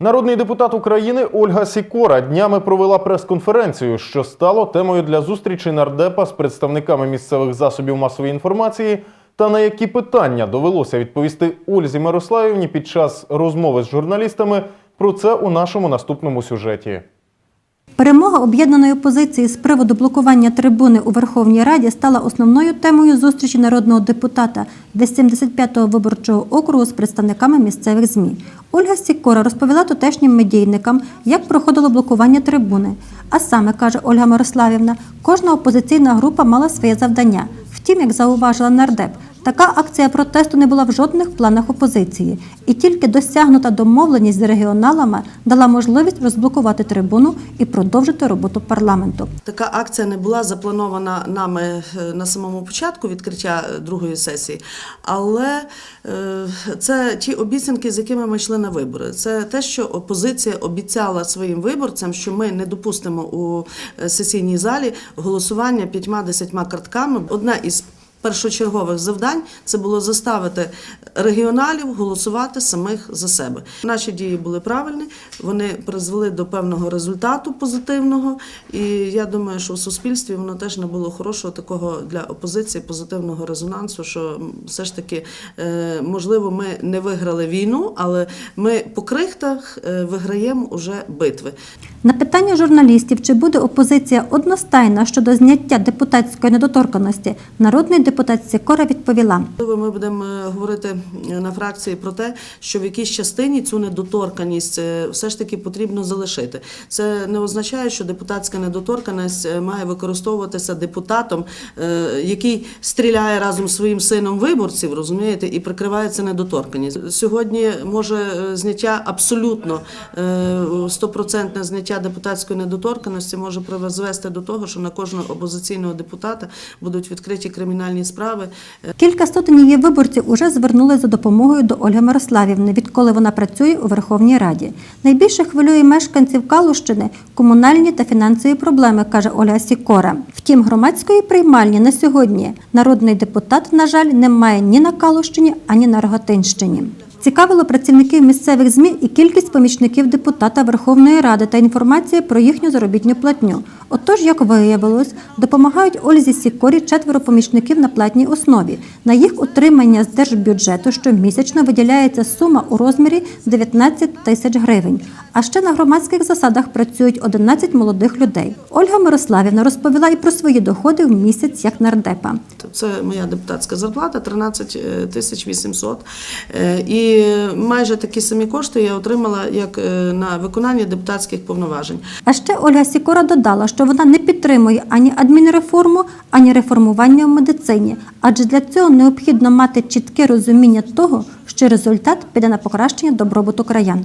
Народний депутат України Ольга Сікора днями провела прес-конференцію, що стало темою для зустрічі нардепа з представниками місцевих засобів масової інформації. Та на які питання довелося відповісти Ользі Мирославівні під час розмови з журналістами. Про це у нашому наступному сюжеті. Перемога об'єднаної опозиції з приводу блокування трибуни у Верховній Раді стала основною темою зустрічі народного депутата для 75-го виборчого округу з представниками місцевих ЗМІ. Ольга Сікора розповіла тутешнім медійникам, як проходило блокування трибуни. А саме, каже Ольга Мирославівна, кожна опозиційна група мала своє завдання. Втім, як зауважила нардеп, така акція протесту не була в жодних планах опозиції, і тільки досягнута домовленість з регіоналами дала можливість розблокувати трибуну і продовжити роботу парламенту. Така акція не була запланована нами е, на самому початку відкриття е, другої сесії, але е, це ті обіцянки, з якими ми йшли на вибори. Це те, що опозиція обіцяла своїм виборцям, що ми не допустимо у сесійній залі голосування п'ятьма-десятьма картками. Одна із Першочергових завдань це було заставити регіоналів голосувати самих за себе. Наші дії були правильні, вони призвели до певного результату позитивного, і я думаю, що в суспільстві воно теж набуло хорошого такого для опозиції позитивного резонансу. Що все ж таки, е, можливо, ми не виграли війну, але ми по крихтах е, виграємо уже битви. На питання журналістів, чи буде опозиція одностайна щодо зняття депутатської недоторканості, народний депутат Сікора відповіла. Ми будемо е, говорити е, на фракції про те, що в якійсь частині цю недоторканість е, все ж таки потрібно залишити. Це не означає, що депутатська недоторканість має використовуватися депутатом, який стріляє разом з своїм сином виборців, розумієте, і прикривається недоторканість. Сьогодні може зняття абсолютно стопроцентне зняття депутатської недоторканості може призвести до того, що на кожного опозиційного депутата будуть відкриті кримінальні справи. Кілька сотень її виборців уже звернули за допомогою до Ольги Мирославівни, відколи вона працює у Верховній Раді. Найбільше хвилює мешканців Калущини комунальні та фінансові проблеми, каже Ольга Сікора. Втім, громадської приймальні на сьогодні народний депутат, на жаль, не має ні на Калущині, ані на Рогатинщині. Цікавило працівників місцевих ЗМІ і кількість помічників депутата Верховної Ради та інформація про їхню заробітну платню. Отож, як виявилось, допомагають Ользі Сікорі четверо помічників на платній основі. На їх утримання з держбюджету щомісячно виділяється сума у розмірі 19 тисяч гривень. А ще на громадських засадах працюють 11 молодих людей. Ольга Мирославівна розповіла і про свої доходи в місяць як нардепа. Це моя депутатська зарплата 13 тисяч 800. Е, І майже такі самі кошти я отримала як е, на виконання депутатських повноважень. А ще Ольга Сікора додала, що вона не підтримує ані адмінреформу, ані реформування в медицині, адже для цього необхідно мати чітке розуміння того, що результат піде на покращення добробуту краян.